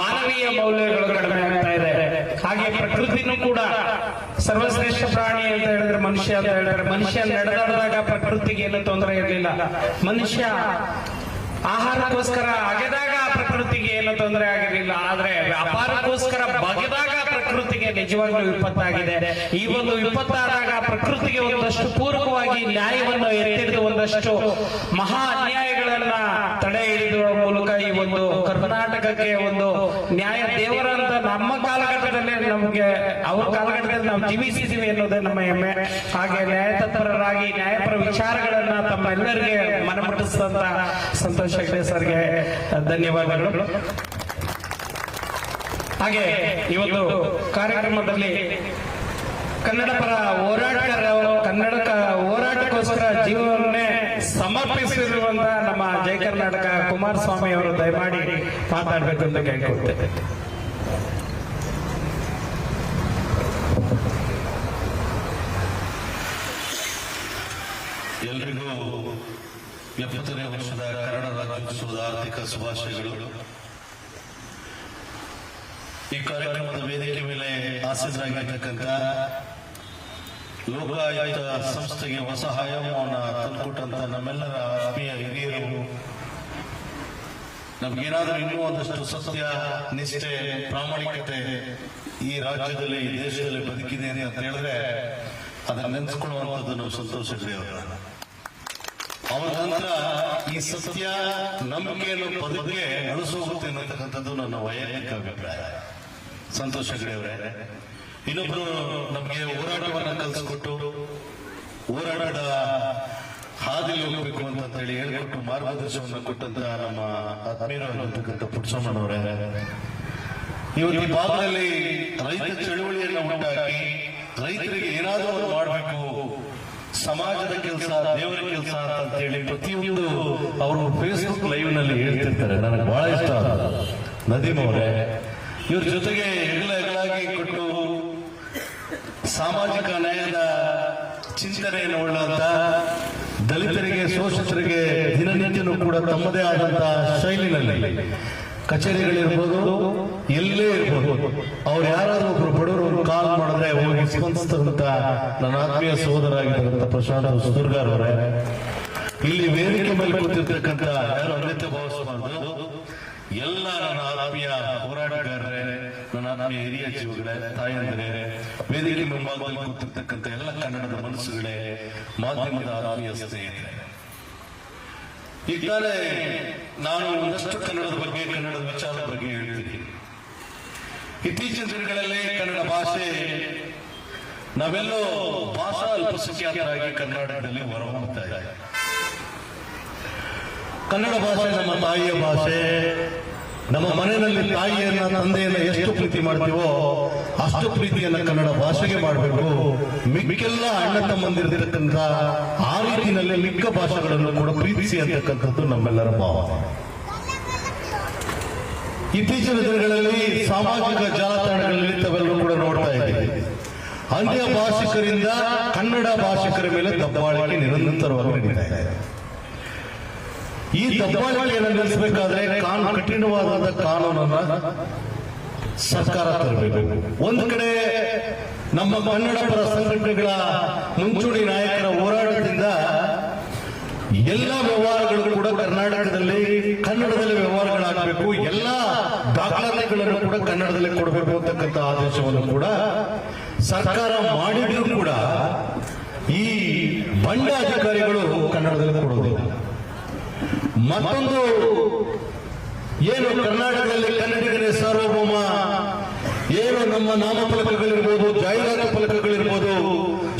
ಮಾನವೀಯ ಮೌಲ್ಯಗಳು ಕಡಿಮೆ ಆಗ್ತಾ ಇದೆ. ಹಾಗೆ ಪ್ರಕೃತಿನೂ ಕೂಡ ಸರ್ವಶ್ರೇಷ್ಠ ಪ್ರಾಣಿ ಅಂತ ಹೇಳಿದ್ರೆ ಮನುಷ್ಯ ಅಂತ ಹೇಳಿದ್ರೆ ಮನುಷ್ಯ ನಡೆದಾಡಿದಾಗ ಪ್ರಕೃತಿಗೆ ಏನು ತೊಂದರೆ ಇರಲಿಲ್ಲ. ಮನುಷ್ಯ ಆಹಾರಕ್ಕೋಸ್ಕರ ಅಗೆದಾಗ ಪ್ರಕೃತಿಗೆ ಏನು ತೊಂದರೆ ಆಗಿರಲಿಲ್ಲ. ಆದ್ರೆ ವ್ಯಾಪಾರಕ್ಕೋಸ್ಕರ ಪ್ರಕೃತಿಗೆ ನಿಜವಾಗ್ಲೂ ವಿಪತ್ತಾಗಿದೆ. ಈ ಒಂದು ವಿಪತ್ತಾದಾಗ ಪ್ರಕೃತಿಗೆ ಒಂದಷ್ಟು ಪೂರಕವಾಗಿ ನ್ಯಾಯವನ್ನು ಎತ್ತಿಡಿದು ಒಂದಷ್ಟು ಮಹಾ ಅನ್ಯಾಯಗಳನ್ನ ತಡೆ ಹಿಡಿದುವ ಮೂಲಕ ಈ ಒಂದು ಕರ್ನಾಟಕಕ್ಕೆ ಒಂದು ನ್ಯಾಯ ದೇವರಂತ ನಮ್ಮ ಕಾಲಘಟ್ಟದಲ್ಲಿ ನಮಗೆ ಅವ್ರ ಕಾಲಘಟ್ಟದಲ್ಲಿ ನಾವು ಜೀವಿಸಿದೀವಿ ಅನ್ನೋದೇ ನಮ್ಮ ಹೆಮ್ಮೆ. ಹಾಗೆ ನ್ಯಾಯ ತತ್ಪರರಾಗಿ ನ್ಯಾಯಪರ ವಿಚಾರಗಳನ್ನ ತಮ್ಮೆಲ್ಲರಿಗೆ ಮನಮುಟ್ಟಿಸಿದಂತ ಸಂತೋಷ್ ಹೆಗ್ಡೆ ಸರ್ಗೆ. ಧನ್ಯವಾದಗಳು. ಹಾಗೆ ಇವತ್ತು ಕಾರ್ಯಕ್ರಮದಲ್ಲಿ ಕನ್ನಡ ಪರ ಹೋರಾಟಗಾರ ಕನ್ನಡ ಹೋರಾಟಕ್ಕೋಸ್ಕರ ಜೀವನವನ್ನೇ ಸಮರ್ಪಿಸಿರುವಂತಹ ನಮ್ಮ ಜಯ ಕರ್ನಾಟಕ ಕುಮಾರಸ್ವಾಮಿ ಅವರು ದಯಮಾಡಿ ಮಾತಾಡಬೇಕು ಅಂತ ಕೇಳ್ಕೊಳ್ತೇವೆ ಎಲ್ರಿಗೂ ಎಪ್ಪತ್ತನೇ ವರ್ಷದ ಕನ್ನಡ ರಾಜ್ಯೋತ್ಸವದ ಆರ್ಥಿಕ ಶುಭಾಶಯಗಳು. ಈ ಕಾರ್ಯಕ್ರಮದ ವೇದಿಕೆ ಮೇಲೆ ಆಸೀನರಾಗಿರ್ತಕ್ಕಂಥ ಲೋಕಾಯುಕ್ತ ಸಂಸ್ಥೆಗೆ ಹೊಸ ಆಯಾಮವನ್ನು ತಂದುಕೊಟ್ಟಂತ ನಮ್ಮೆಲ್ಲರ ಆತ್ಮೀಯ ಹಿರಿಯರು, ನಮ್ಗೇನಾದ್ರೂ ಇನ್ನೂ ಒಂದಷ್ಟು ಸತ್ಯ, ನಿಷ್ಠೆ, ಪ್ರಾಮಾಣಿಕತೆ ಈ ರಾಜ್ಯದಲ್ಲಿ, ಈ ದೇಶದಲ್ಲಿ ಬದುಕಿದೆ ಅಂತ ಹೇಳಿದ್ರೆ ಅದನ್ನ ನೆನೆಸ್ಕೊಳ್ಳುವಂಥದ್ದು ನಾವು ಸಂತೋಷ ಅವರ. ಅವರ ನಂತರ ಈ ಸತ್ಯ ನಂಬಿಕೆಯನ್ನು ಬದುಕಿಗೆ ನಡೆಸೋಗುತ್ತೆ ಅನ್ನತಕ್ಕಂಥದ್ದು ನನ್ನ ವೈಯಕ್ತಿಕ ಅಭಿಪ್ರಾಯ. ಸಂತೋಷ ಹೆಗ್ಡೆ ಅವರೇ. ಇನ್ನೊಬ್ರು ನಮಗೆ ಹೋರಾಟವನ್ನ ಕಲಿಸ್ಕೊಟ್ಟು, ಹೋರಾಟದ ಹಾದಿಲಿ ಹೋಗ್ಬೇಕು ಅಂತ ಹೇಳಿ ಹೇಳ್ಕೊಟ್ಟು ಮಾರ್ಗದರ್ಶನವನ್ನು ಕೊಟ್ಟಂತ ನಮ್ಮ ಆತ್ಮೀಯರಾಗಿರ್ತಕ್ಕಂಥ ಪುಟ್ಸಮ್ಮನವರೇ ಈ ಭಾಗದಲ್ಲಿ ರೈತ ಚಳುವಳಿಯನ್ನು ಉಂಟಾಗಿ ರೈತರಿಗೆ ಏನಾದರೂ ಮಾಡಬೇಕು, ಸಮಾಜದ ಕೆಲಸ, ದೇವರ ಕೆಲಸ ಅಂತ ಹೇಳಿ ಪ್ರತಿಯೊಂದು ಅವರು ಫೇಸ್ಬುಕ್ ಲೈವ್ನಲ್ಲಿ ಹೇಳ್ತಿರ್ತಾರೆ. ನನಗೆ ಬಹಳ ಇಷ್ಟ. ನದೀಮ್ ಅವರೇ ಇವ್ರ ಜೊತೆಗೆ ಹೆಗಲ ಹೆಗಲಾಗಿ ಕೊಟ್ಟು ಸಾಮಾಜಿಕ ನ್ಯಾಯದ ಚಿಂತನೆಯನ್ನು ಉಳ್ಳಂತ ದಲಿತರಿಗೆ ಶೋಷಿತರಿಗೆ ದಿನನಿತ್ಯನೂ ಕೂಡ ತಮ್ಮದೇ ಆದಂತಹ ಶೈಲಿನಲ್ಲಿ ಕಚೇರಿಗಳಿರ್ಬೋದು, ಎಲ್ಲೇ ಇರ್ಬೋದು. ಅವ್ರು ಯಾರಾದ್ರೂ ಒಬ್ರು ಬಡವರು ಕಾಲ್ ಮಾಡಿದ್ರೆ ಹೋಗಿ ಸ್ಪಂದಿಸ್ತಂತ ನನ್ನ ಆತ್ಮೀಯ ಸಹೋದರ ಆಗಿರ್ತಕ್ಕಂಥ ಪ್ರಶಾಂತ್ ಸುದುರ್ಗಾರ್ ಅವರೇ ಇಲ್ಲಿ ವೇದಿಕೆ ಮೇಲೆ ಕೂತಿರ್ತಕ್ಕಂಥ ಯಾರು ಅನ್ಯತೆ ಭಾವಿಸಬಾರ್ದು ಎಲ್ಲ ನನ್ನ ಆತ್ಮೀಯ ಹೋರಾಟಗಾರರೇ ಆತ್ಮೀಯ ಹಿರಿಯ ಜೀವಗಳೇ, ತಾಯಂದಿರೇ, ವೇದಿಕೆ ಮುಂಭಾಗದಲ್ಲಿ ಕೂತಿರ್ತಕ್ಕಂಥ ಎಲ್ಲ ಕನ್ನಡದ ಮನಸ್ಸುಗಳೇ, ಮಾಧ್ಯಮದ ಆತ್ಮೀಯ ಸ್ನೇಹಿತರೆ. ಈಗಾಗಲೇ ನಾನು ಒಂದಷ್ಟು ಕನ್ನಡದ ಬಗ್ಗೆ, ಕನ್ನಡದ ವಿಚಾರದ ಬಗ್ಗೆ ಹೇಳ್ತೀನಿ. ಇತ್ತೀಚಿನ ದಿನಗಳಲ್ಲಿ ಕನ್ನಡ ಭಾಷೆ ನಾವೆಲ್ಲೋ ಭಾಷಾ ಅಲ್ಪಸಂಖ್ಯಾತರಾಗಿ ಕರ್ನಾಟಕದಲ್ಲಿ ಹೊರಹೊಮ್ಮುತ್ತಾ ಇದ್ದಾರೆ ಕನ್ನಡ ಭಾಷೆ ನಮ್ಮ ತಾಯಿಯ ಭಾಷೆ. ನಮ್ಮ ಮನೆಯಲ್ಲಿ ತಾಯಿಯನ್ನ, ತಂದೆಯನ್ನ ಎಷ್ಟು ಪ್ರೀತಿ ಮಾಡ್ತೀವೋ ಅಷ್ಟು ಪ್ರೀತಿಯನ್ನ ಕನ್ನಡ ಭಾಷೆಗೆ ಮಾಡಬೇಕು. ಮಿಕ್ಕೆಲ್ಲ ಅಣ್ಣ ತಮ್ಮಂದಿರತಕ್ಕಂತ ಆ ರೀತಿಯಲ್ಲಿ ಮಿಕ್ಕ ಭಾಷೆಗಳನ್ನು ಕೂಡ ಪ್ರೀತಿಸಿ ಅಂತಕ್ಕಂಥದ್ದು ನಮ್ಮೆಲ್ಲರ ಭಾವ ಇತ್ತೀಚಿನ ದಿನಗಳಲ್ಲಿ ಸಾಮಾಜಿಕ ಜಾಲತಾಣಗಳಲ್ಲಿ ತಾವೆಲ್ಲರೂ ಕೂಡ ನೋಡ್ತಾ ಇದ್ದೀವಿ. ಅನ್ಯ ಭಾಷಿಕರಿಂದ ಕನ್ನಡ ಭಾಷಿಕರ ಮೇಲೆ ದಬ್ಬಾಳಿಕೆ ನಿರಂತರವಾಗಿ ನಡೀತಾ ಇದೆ. ಈ ದಬ್ಬಾಳಿಕೆಯನ್ನು ನಿಲ್ಲಿಸಬೇಕಾದ್ರೆ ಕಾನೂನು ಕಠಿಣವಾದ ಕಾನೂನನ್ನ ಸರ್ಕಾರ ತರಬೇಕು. ಒಂದು ಕಡೆ ನಮ್ಮ ಕನ್ನಡ ಪರ ಸಂಘಟನೆಗಳ ಮುಂಚೂಣಿ ನಾಯಕರ ಹೋರಾಟದಿಂದ ಎಲ್ಲ ವ್ಯವಹಾರಗಳು ಕೂಡ ಕರ್ನಾಟಕದಲ್ಲಿ ಕನ್ನಡದಲ್ಲಿ ವ್ಯವಹಾರಗಳಾಗಬೇಕು. ಎಲ್ಲ ದಾಖಲಾತಿಗಳನ್ನು ಕೂಡ ಕನ್ನಡದಲ್ಲಿ ಕೊಡಬೇಕು ಅಂತಕ್ಕಂಥ ಆದೇಶವನ್ನು ಕೂಡ ಸರ್ಕಾರ ಮಾಡಿದ್ರು ಕೂಡ ಈ ಬಂಡ ಅಧಿಕಾರಿಗಳು ಕನ್ನಡದಲ್ಲಿ ಕೊಡೋದಿಲ್ಲ. ಮತ್ತೊಂದು ಏನು ಕರ್ನಾಟಕದಲ್ಲಿ ಕನ್ನಡಿಗರೇ ಸಾರ್ವಭೌಮ, ಏನು ನಮ್ಮ ನಾಮಫಲಕಗಳಿರ್ಬೋದು, ಜಾಹೀರಾತು ಫಲಕಗಳಿರ್ಬೋದು,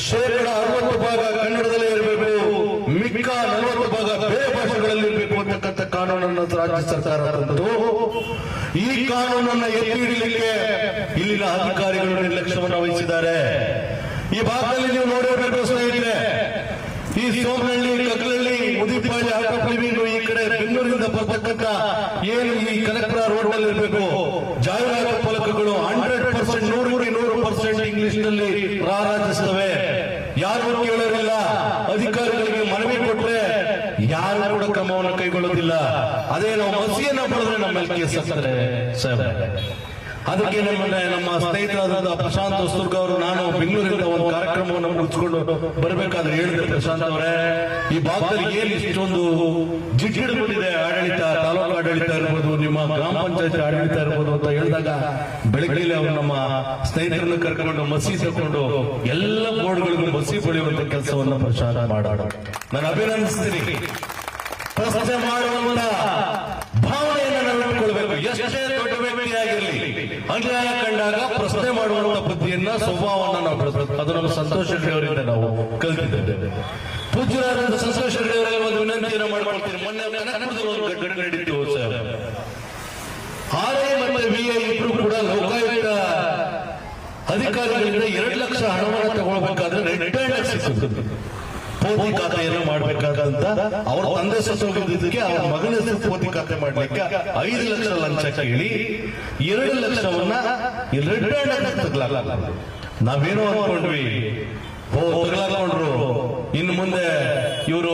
ಶೇಕಡ ಅರವತ್ತು ಭಾಗ ಕನ್ನಡದಲ್ಲೇ ಇರಬೇಕು, ಮಿಕ್ಕ ನಲವತ್ತು ಭಾಗ ಬೇರೆ ಭಾಷೆಗಳಲ್ಲಿ ಇರಬೇಕು ಅಂತಕ್ಕಂಥ ಕಾನೂನನ್ನು ರಾಜ್ಯ ಸರ್ಕಾರ ತಂದು ಈ ಕಾನೂನನ್ನು ಎತ್ತಿ ಹಿಡಿಯಲಿಕ್ಕೆ ಇಲ್ಲಿನ ಅಧಿಕಾರಿಗಳು ನಿರ್ಲಕ್ಷ್ಯವನ್ನು ವಹಿಸಿದ್ದಾರೆ. ಈ ಭಾಗದಲ್ಲಿ ನೀವು ನೋಡಿರಬೇಕು ಸ್ನೇಹಿತರೆ, ಈ ಸೋಮನಹಳ್ಳಿ ಕಗ್ಲಹಳ್ಳಿ ಕಡೆ ಬರ್ತಕ್ಕಂಥ ಏನು ಈ ಕನಕಪುರ ರೋಡ್ನಲ್ಲಿ ಇರಬೇಕು ಜಾಹೀರಾತು ಫಲಕಗಳು ಹಂಡ್ರೆಡ್ ಪರ್ಸೆಂಟ್ ನೂರೂರಿ ನೂರು ಪರ್ಸೆಂಟ್ ಇಂಗ್ಲಿಷ್ನಲ್ಲಿ ಪ್ರಾರಂಭಿಸುತ್ತವೆ. ಯಾರು ಕೇಳೋರಿಲ್ಲ ಅಧಿಕಾರಿಗಳಿಗೆ ಮನವಿ ಕೊಟ್ಟರೆ ಯಾರು ಕೂಡ ಕ್ರಮವನ್ನು ಕೈಗೊಳ್ಳೋದಿಲ್ಲ. ಅದೇ ನಾವು ಮಸಿಯನ್ನ ಪಡೆದ್ರೆ ನಮ್ಮಲ್ಲಿ ಮೇಲೆ ಕೇಸ್ ಸಾಹೇಬ್ರೆ ಅದಕ್ಕೆ ನಮ್ಮ ನಮ್ಮ ಸ್ನೇಹಿತರಾದ ಪ್ರಶಾಂತ್ ಹೊಸದುರ್ಗ ಅವರು ನಾನು ಬೆಂಗಳೂರಿಂದ ಒಂದು ಕಾರ್ಯಕ್ರಮವನ್ನು ಮುಗಿಸ್ಕೊಂಡು ಬರಬೇಕಾದ್ರೆ ಹೇಳಿದೆ ಪ್ರಶಾಂತ್ ಅವರೇ. ಈ ಭಾಗದಲ್ಲಿ ಏನ್ ಇಷ್ಟೊಂದು ಜಿಡ್ಡಿಡ್ಬಿಟ್ಟಿದೆ ಆಡಳಿತ ತಾಲೂಕು ಆಡಳಿತ ಇರ್ಬೋದು ನಿಮ್ಮ ಗ್ರಾಮ ಪಂಚಾಯತ್ ಆಡಳಿತ ಇರ್ಬೋದು ಅಂತ ಹೇಳಿದಾಗ ಬೆಳಗ್ಗೆ ಅವರು ನಮ್ಮ ಸ್ನೇಹಿತರನ್ನು ಕರ್ಕೊಂಡು ಮಸಿ ಸೇರ್ಕೊಂಡು ಎಲ್ಲ ಬೋರ್ಡ್ಗಳಿಗೂ ಮಸಿ ಬೆಳೆಯುವಂತ ಕೆಲಸವನ್ನು ಪ್ರಶಾಂತ್ ಮಾಡೋಣ ನಾನು ಅಭಿನಂದಿಸ್ತೀನಿ. ಪ್ರಶ್ನೆ ಮಾಡುವಂತ ಭಾವನೆಯನ್ನು ನಾವು ಇಟ್ಕೊಳ್ಬೇಕು ಎಷ್ಟೇ ದೊಡ್ಡ ವ್ಯಕ್ತಿಯಾಗಿರಲಿ ಅನ್ಯಾಯ ಕಂಡಾಗ ಪ್ರಶ್ನೆ ಮಾಡುವಂತ ಬುದ್ಧಿಯನ್ನ, ಸ್ವಭಾವವನ್ನು ನಾವು ಬೆಳೆಸಬೇಕು. ಅದು ನಮ್ಮ ಸಂತೋಷ ಹೆಗ್ಡೆ ಅವರಿಂದ ನಾವು ಕಲಿತಿದ್ದೇವೆ. ಪೂಜ್ಯರಾದ ಸಂತೋಷ ಹೆಗ್ಡೆ ಅವರಿಗೆ ಒಂದು ವಿನಂತಿಯನ್ನು ಮಾಡ್ಕೊಳ್ತೀನಿ. ಮೊನ್ನೆ ನಡೀತು ಸರ್. ಮತ್ತೆ ವಿ ಐ ಇಬ್ರು ಕೂಡ ಲೋಕಾಯುಕ್ತ ಅಧಿಕಾರಿಗಳಿಂದ ಎರಡು ಲಕ್ಷ ಹಣವನ್ನು ತಗೊಳ್ಬೇಕಾದ್ರೆ ಹ್ಯಾಂಡ್ ಸಿಕ್ಕಿತು ಪೋತಿ ಖಾತೆಯನ್ನು ಮಾಡಬೇಕಾದಂತ ಅವ್ರ ತಂದೆ ಸತ್ತೋಗಿದ್ದಕ್ಕೆ ಅವ್ರ ಮಗನ ಪೋತಿ ಖಾತೆ ಮಾಡ್ಲಿಕ್ಕೆ ಐದು ಲಕ್ಷ ಲಂಚ ಕೇಳಿ ಎರಡು ಲಕ್ಷವನ್ನ ರೆಡ್ ಹ್ಯಾಂಡ್ ಅನ್ಕೊಂಡ್ವಿ. ಓ ತಗಲಾಕೊಂಡ್ರು ಇನ್ನು ಮುಂದೆ ಇವರು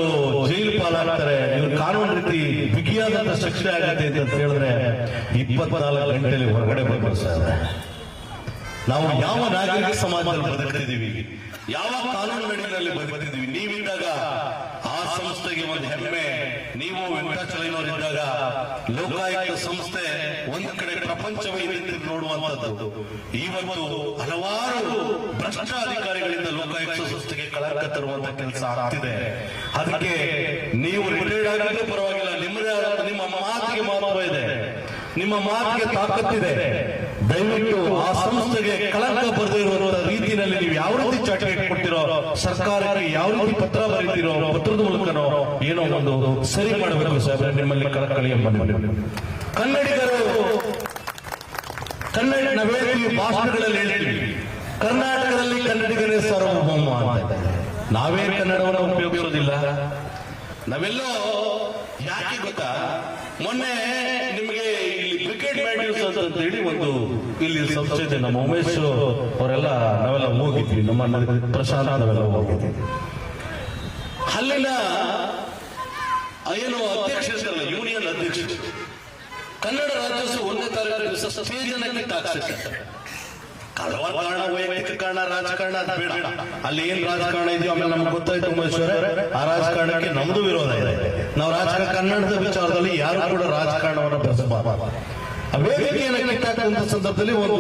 ಜೈಲು ಪಾಲಾಗ್ತಾರೆ. ಇವ್ರು ಕಾನೂನು ರೀತಿ ಬಿಗಿಯಾದಂತ ಶಿಕ್ಷೆ ಆಗತ್ತೆ ಅಂತ ಹೇಳಿದ್ರೆ ಇಪ್ಪತ್ನಾಲ್ಕು ಗಂಟೆಯಲ್ಲಿ ಹೊರಗಡೆ ಬರ್ಬೋದು ಸರ್ ನಾವು ಯಾವ ನಾಗರಿಕ ಸಮಾಜದಲ್ಲಿ ಬದುಕ್ತಿದ್ದೀವಿ ಯಾವ ಕಾನೂನು ನಡಿನಲ್ಲಿ ಬದುಕ್ತಿದ್ದೀವಿ ನೀವಿದ್ದಾಗ ಆ ಸಂಸ್ಥೆಗೆ ಒಂದು ಹೆಮ್ಮೆ. ನೀವು ವೆಂಕಟಾಚಲಯ್ಯನವರಿದ್ದಾಗ ಲೋಕಾಯುಕ್ತ ಸಂಸ್ಥೆ ಒಂದು ಕಡೆ ಪ್ರಪಂಚವೇ ನೋಡುವಂತದ್ದು ಇವತ್ತು ಹಲವಾರು ಭ್ರಷ್ಟ ಅಧಿಕಾರಿಗಳಿಂದ ಲೋಕಾಯುಕ್ತ ಸಂಸ್ಥೆಗೆ ಕಳಂಕ ತರುವಂತ ಕೆಲಸ ಆಗ್ತಿದೆ. ಅದಕ್ಕೆ ನೀವು ರಿಟೈರ್ಡ್ ಪರವಾಗಿಲ್ಲ, ನಿಮ್ಮದೇ ಆದ ನಿಮ್ಮ ಮಾತಿಗೆ ಮಹತ್ವ ಇದೆ. ನಿಮ್ಮ ಮಾತಿಗೆ ತಾಕತ್ತಿದೆ. ದಯವಿಟ್ಟು ಆ ಸಂಸ್ಥೆಗೆ ಕಳಂಕ ನೀವು ಚಾಟಿಗೆ ಕೊಡ್ತಿರೋ ಸರ್ಕಾರಕ್ಕೆ ಯಾವ ರೀತಿ ಪತ್ರ ಬರೀತಿರೋ ಪತ್ರದ ಮೂಲಕನೋ ಏನೋ ಒಂದು ಸರಿ ಮಾಡಬೇಕು ಸಾಹೇಬ್ರೆ, ನಿಮ್ಮಲ್ಲಿ ಕಳಕಳಿಯ ಕನ್ನಡಿಗರು ಕನ್ನಡ ನಾವೇ ಭಾಷಣಗಳಲ್ಲಿ ಹೇಳ್ತೀವಿ. ಕರ್ನಾಟಕದಲ್ಲಿ ಕನ್ನಡಿಗರೇ ಸಾರ್ವಭೌಮ ನಾವೇ ಕನ್ನಡವನ್ನು ಉಪಯೋಗಿಸೋದಿಲ್ಲ. ನಾವೆಲ್ಲೋ ಯಾಕೆ ಗೊತ್ತಾ? ಮೊನ್ನೆ ನಿಮಗೆ ಅಂತ ಹೇಳಿ ಒಂದು ಇಲ್ಲಿ ಸಂಸ್ಥೆ ನಮ್ಮ ಉಮೇಶ್ ಅವರೆಲ್ಲ ನಾವೆಲ್ಲ ಹೋಗಿದ್ವಿ, ನಮ್ಮ ಪ್ರಶಾಂತ ನಾವೆಲ್ಲ ಹೋಗಿದ್ವಿ. ಅಲ್ಲಿನ ಏನು ಅಧ್ಯಕ್ಷ ಯೂನಿಯನ್ ಅಧ್ಯಕ್ಷ ಕನ್ನಡ ರಾಜ್ಯೋತ್ಸವ ಒಂದೇ ತಾರೀಕು ವೈಯಕ್ತಿಕ ಕಾರಣ, ರಾಜಕಾರಣ ಅಲ್ಲಿ ಏನ್ ರಾಜಕಾರಣ ಇದೆಯೋ ಆಮೇಲೆ ನಮ್ಗೆ ಗೊತ್ತಾಯ್ತು ಉಮೇಶ್ವರ ಆ ರಾಜಕಾರಣಕ್ಕೆ ನಮ್ದು ವಿರೋಧ ಇದೆ. ನಾವು ರಾಜಕಾರಣ ಕನ್ನಡದ ವಿಚಾರದಲ್ಲಿ ಯಾರು ಕೂಡ ರಾಜಕಾರಣವನ್ನು ಬೆಳೆಸಬಾರದು ವೇದಿಕೆಯನ್ನು ಕಿತ್ತಾಕುವಂತ ಸಂದರ್ಭದಲ್ಲಿ ಒಂದು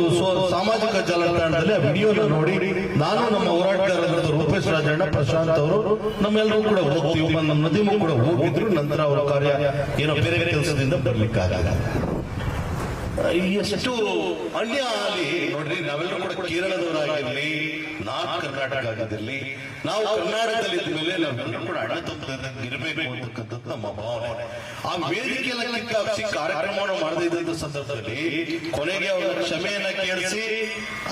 ಸಾಮಾಜಿಕ ಜಾಲತಾಣದಲ್ಲಿ ಆ ವಿಡಿಯೋನ ನೋಡಿ ನಾನು ನಮ್ಮ ಹೋರಾಟಗಾರರಾದ ರೂಪೇಶ್ ರಾಜಣ್ಣ, ಪ್ರಶಾಂತ್ ಅವರು ನಮ್ಮೆಲ್ಲರೂ ಕೂಡ ಹೋಗ್ತೀವಿ, ನಮ್ಮ ನದಿಮು ಕೂಡ ಹೋಗಿದ್ರು, ನಂತರ ಅವರ ಕಾರ್ಯ ಏನೋ ಬೇರೆ ಕೆಲಸದಿಂದ ಬರ್ಲಿಕ್ಕಾಗಲ್ಲ. ಎಷ್ಟು ಅನ್ಯ ಆಗಲಿ, ನೋಡ್ರಿ, ನಾವೆಲ್ಲರೂ ಕೂಡ ಕೇರಳದವರಾಗಿರ್ಲಿ ಕರ್ನಾಟಕ ನಾವು ಕರ್ನಾಟಕದಲ್ಲಿ ಇದ್ದ ಮೇಲೆ ನಾವೆಲ್ಲರೂ ಕೂಡ ಅಣ್ಣ ಇರಬೇಕು ಅಂತಕ್ಕಂಥದ್ದು ನಮ್ಮ ಭಾವನೆ. ಆ ವೇದಿಕೆ ಕಾರ್ಯಕ್ರಮವನ್ನು ಮಾಡದೇ ಇದ್ದಂತ ಸಂದರ್ಭದಲ್ಲಿ ಕೊನೆಗೆ ಅವರ ಕ್ಷಮೆಯನ್ನ ಕೇಳಿಸಿ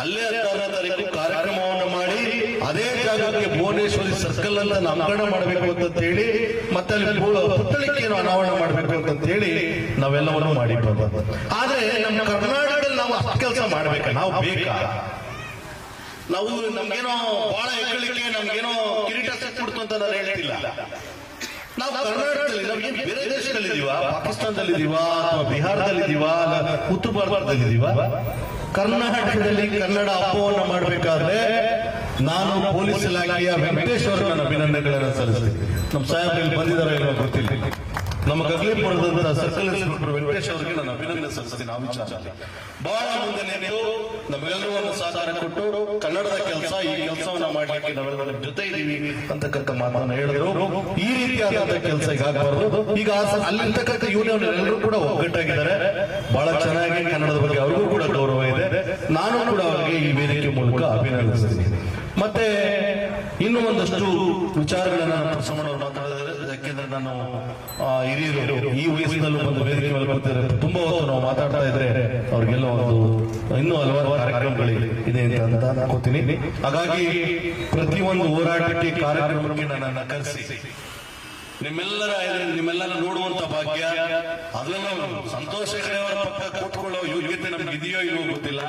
ಅಲ್ಲೇ ಹದಿನಾರನೇ ತಾರೀಕು ಕಾರ್ಯಕ್ರಮವನ್ನು ಮಾಡಿ ಅದೇ ಜಾಗಕ್ಕೆ ಭುವನೇಶ್ವರಿ ಸರ್ಕಲ್ ಅಂತ ನಾಮಕರಣ ಮಾಡಬೇಕು ಅಂತ ಹೇಳಿ ಮತ್ತೆ ಅಲ್ಲಿ ಪುತ್ತಳಿಕೆಯನ್ನು ಅನಾವರಣ ಮಾಡಬೇಕು ಅಂತ ಹೇಳಿ ನಾವೆಲ್ಲವನ್ನು ಮಾಡಿ ಆದ್ರೆ ನಮ್ಮ ಕರ್ನಾಟಕದಲ್ಲಿ ನಾವು ಅಷ್ಟು ಕೆಲಸ ಮಾಡ್ಬೇಕಾ? ನಾವು ಬೇಕಾ? ನಾವು ನಮ್ಗೇನೋ ಬಹಳ ಹೆಗ್ಗಳಿಕೆ, ನಮ್ಗೇನೋ ಕಿರೀಟ ಸಿಕ್ಬಿಡ್ತು ಅಂತ ನಾನು ಹೇಳ್ತಿಲ್ಲ. ನಾವು ಕರ್ನಾಟಕದಲ್ಲಿ, ನಮ್ಗೆ ಬೇರೆ ದೇಶದಲ್ಲಿ ಇದೀವಾ ಪಾಕಿಸ್ತಾನದಲ್ಲಿ ಇದೀವಾ ಅಥವಾ ಬಿಹಾರದಲ್ಲಿ ಇದೀವಾ ಉತ್ತರ ಭಾರತದಲ್ಲಿ ಇದೀವಾ ಕರ್ನಾಟಕದಲ್ಲಿ ಕನ್ನಡ ಹಬ್ಬವನ್ನು ಮಾಡಬೇಕಾದ್ರೆ ನಾನು ಪೊಲೀಸ್ ಇಲಾಖೆಯ ವೆಂಕಟೇಶ್ವರ ನನ್ನ ಅಭಿನಂದನೆಗಳನ್ನು ಸಲ್ಲಿಸ್ತೀನಿ. ನಮ್ಮ ಸಾಹೇಬ್ ಬಂದಿದ್ದಾರೆ ಗೊತ್ತಿಲ್ಲ. ನಮ್ಮ ಗಗಲಿಪುರದಂತ ಸರ್ಕಲ್ ಇನ್ಸ್ಪೆಕ್ಟರ್ ವೆಂಕಟೇಶ್ ಅವರಿಗೆ ನಾನು ಅಭಿನಂದನೆ ಸಲ್ಲಿಸ್ತೀನಿ ಆ ವಿಚಾರದಲ್ಲಿ ಬಹಳ ಮುಂದೆ ನೀವು ನಮಗೆಲ್ಲರೂ ಸಹಕಾರ ಕೊಟ್ಟು ಕನ್ನಡದ ಕೆಲಸ, ಈ ಕೆಲಸವನ್ನ ಮಾಡ್ಲಿಕ್ಕೆ ನಾವೆಲ್ಲ ಜೊತೆ ಇದೀವಿ ಅಂತಕ್ಕಂಥ ಮಾತನ್ನ ಹೇಳಿದ್ರು. ಈ ರೀತಿಯಾದಂತಹ ಕೆಲಸ ಈಗ ಆಗಬಾರ್ದು. ಈಗ ಅಲ್ಲಿರ್ತಕ್ಕಂಥ ಯೂನಿಯನ್ ಎಲ್ಲರೂ ಕೂಡ ಒಗ್ಗಟ್ಟಾಗಿದ್ದಾರೆ. ಬಹಳ ಚೆನ್ನಾಗಿ ಕನ್ನಡದ ಬಗ್ಗೆ ಅವ್ರಿಗೂ ಕೂಡ ಗೌರವ ಇದೆ. ನಾನು ಕೂಡ ಅವರಿಗೆ ಈ ವೇದಿಕೆ ಮೂಲಕ ಅಭಿನಂದಿಸ್ತೀನಿ. ಮತ್ತೆ ಇನ್ನೂ ಒಂದಷ್ಟು ವಿಚಾರಗಳನ್ನ ಯಾಕೆಂದ್ರೆ ನಾನು ಹಿರಿಯರು, ಈ ವಯಸ್ಸಿನಲ್ಲೂ ಒಂದು ವೇದಿಕೆ ಮೇಲೆ ಬರ್ತಾರೆ ತುಂಬಾ ಹೊತ್ತು ನಾವು ಮಾತಾಡ್ತಾ ಇದ್ರೆ ಅವ್ರಿಗೆಲ್ಲ ಒಂದು ಇನ್ನೂ ಹಲವಾರು ಕಾರ್ಯಕ್ರಮಗಳು ಇದೆ ಅಂತ ಅನ್ಕೋತೀನಿ. ಹಾಗಾಗಿ ಪ್ರತಿಯೊಂದು ಹೋರಾಟಕ್ಕೆ ಕಾರ್ಯಕ್ರಮಕ್ಕೆ ನನ್ನನ್ನು ಕರೆಸಿ. ನಿಮ್ಮೆಲ್ಲರ ನಿಮ್ಮೆಲ್ಲರ ನೋಡುವಂತ ಭಾಗ್ಯ ಅದೆಲ್ಲ ಸಂತೋಷ ಹೆಗಡೆ ಅವರ ಪಕ್ಕ ಕೂತ್ಕೊಳ್ಳೋ ಯೋಗ್ಯತೆ ನಮ್ಗೆ ಇದೆಯೋ ಇಲ್ಲೋ ಗೊತ್ತಿಲ್ಲ.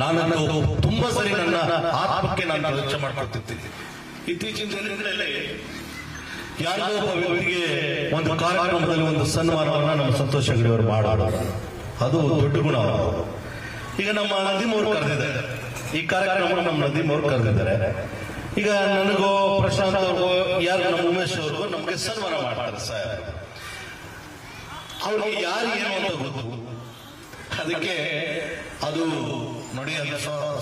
ನಾನು ತುಂಬಾ ಸರಿ ನನ್ನ ಆತ್ಮಕ್ಕೆ ನಾನು ಯೋಚನೆ ಮಾಡ್ಕೊಳ್ತಿರ್ತೀನಿ ಇತ್ತೀಚಿನ ದಿನಗಳಲ್ಲಿ ಯಾರಿಗೋ ಒಬ್ಬ ವ್ಯಕ್ತಿಗೆ ಒಂದು ಕಾರ್ಯಕ್ರಮದಲ್ಲಿ ಒಂದು ಸನ್ಮಾನವನ್ನ ನಮ್ಮ ಸಂತೋಷ ಅವರು ಮಾಡೋದು ಅದು ದೊಡ್ಡ ಗುಣ. ಈಗ ನಮ್ಮ ನದೀಮ್ ಅವರು ಕರೆದಿದ್ದಾರೆ. ಈ ಕಾರ್ಯಕ್ರಮ ನಮ್ಮ ನದೀಮ್ ಅವರು ಕರೆದಿದ್ದಾರೆ. ಈಗ ನನಗೋ ಪ್ರಶಾಂತ್ ಅವ್ರಿಗೋ ಯಾರು ನಮ್ಮ ಉಮೇಶ್ ಅವ್ರಿಗೋ ನಮಗೆ ಸನ್ಮಾನ ಮಾಡ್ತಾರೆ ಸರ್. ಅವ್ರಿಗೆ ಯಾರು ಏನು ಅಂತ ಗೊತ್ತು? ಅದಕ್ಕೆ ಅದು ನೋಡಿ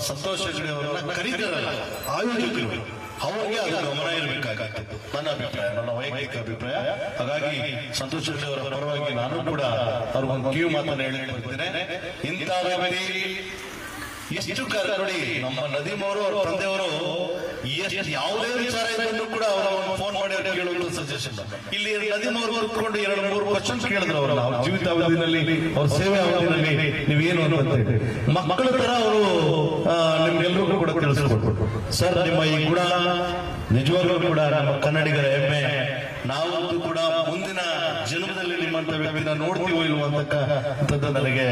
ಸಂತೋಷ ಗಡಿ ಅವರನ್ನ ಕರೀತಾರಲ್ಲ ಆಯೋಜಕರು ಅವರಿಗೆ ಅದು ಗಮನ ಇರಬೇಕಾಗತ್ತೆ ನನ್ನ ಅಭಿಪ್ರಾಯ, ನನ್ನ ವೈಯಕ್ತಿಕ ಅಭಿಪ್ರಾಯ. ಹಾಗಾಗಿ ಸಂತೋಷ್ ಅವರ ಪರವಾಗಿ ನಾನು ಕೂಡ ಅವ್ರಿಗೊಂದು ಕಿವಿ ಮಾತನ್ನು ಹೇಳಿಕೊಳ್ತೇನೆ ಇಂಥ ವ್ಯಕ್ತಿ ಎಷ್ಟು ಕಾಲ ನೋಡಿ ನಮ್ಮ ನದೀಮ್ ಅವರು ಯಾವುದೇ ವಿಚಾರ ಇದ್ರೂ ಕೂಡ ಅವರ ಫೋನ್ ಮಾಡಿ ಅವ್ರಿಗೆ ಕೇಳುವಂತ ಸಜೆಷನ್ ಇಲ್ಲಿ ನದೀಮ್ ಅವರು ಕೂತ್ಕೊಂಡು ಎರಡು ಮೂರು ಕ್ವಶನ್ ಕೇಳಿದ್ರು ಅವರು. ಅವ್ರ ಜೀವಿತಾವಧಿನಲ್ಲಿ ಅವ್ರ ಸೇವೆ ಅವಧಿನಲ್ಲಿ ನೀವೇನು ಅಂತ ಮಕ್ಕಳ ತರ ಅವರು ನಿಮ್ಗೆಲ್ರಿಗೂ ಕೂಡ ತಿಳಿಸ್ಕೊಟ್ರು. ಸರ್, ನಿಮ್ಮ ಈ ಗುಣ ನಿಜವಾಗ್ಲೂ ಕೂಡ ನಮ್ಮ ಕನ್ನಡಿಗರ ಹೆಮ್ಮೆ. ನಾವಂತೂ ಕೂಡ ಮುಂದಿನ ಜನ್ಮದಲ್ಲಿ ನಿಮ್ಮಂತ ವ್ಯಕ್ತಿನ ನೋಡ್ತೀವೋ ಇಲ್ವೋ ಅಂತಕ್ಕಂಥದ್ದು ನನಗೆ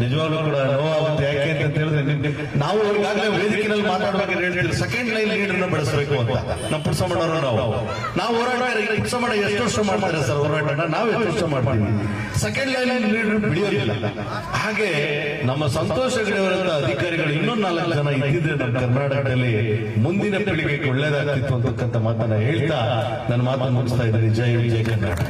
ನಿಜವಾಗ್ಲೂ ಕೂಡ ನೋವಾಗುತ್ತೆ. ಯಾಕೆ ಅಂತ ಹೇಳಿದ್ರೆ ನಿಮ್- ನಿಮ್- ನಾವು ಈಗಾಗಲೇ ವೇದಿಕೆಯಲ್ಲಿ ಮಾತಾಡುವಾಗ ಹೇಳ್ತೀವಿ. ಸೆಕೆಂಡ್ ಲೈನ್ ಲೀಡರ್ನ ಬಳಸಬೇಕು ಅಂತ. ನಮ್ಮ ಪುರುಷಮ್ಮನವರು ನಾವು. ನಾವು ಹೋರಾಟ ಪುರುಷಮ್ಮನ ಎಷ್ಟು ವರ್ಷ ಮಾಡ್ತಾರೆ ಸರ್ ಹೋರಾಟನ? ನಾವು ಎಷ್ಟು ವರ್ಷ ಮಾಡ್ತೀವಿ? ಸೆಕೆಂಡ್ ಲೈನ್ ಲೀಡರ್ ಬಿಡಿಯೋದಿಲ್ಲ. ಹಾಗೆ ನಮ್ಮ ಸಂತೋಷ ಗಡಿಯವರಂತ ಅಧಿಕಾರಿಗಳು ಇನ್ನೊಂದು ನಾಲ್ಕು ಜನ ಇದ್ದಿದ್ರೆ ನಮ್ಮ ಕರ್ನಾಟಕದಲ್ಲಿ ಮುಂದಿನ ಪೀಳಿಗೆಗೆ ಒಳ್ಳೇದಾಗ್ತಿತ್ತು ಅಂತಕ್ಕಂಥ ಮಾತನ್ನ ಹೇಳ್ತಾ ನನ್ನ ಮಾತನ್ನು ಮುಗಿಸ್ತಾ நன்றி ஜெய் விஜயகண்ணன்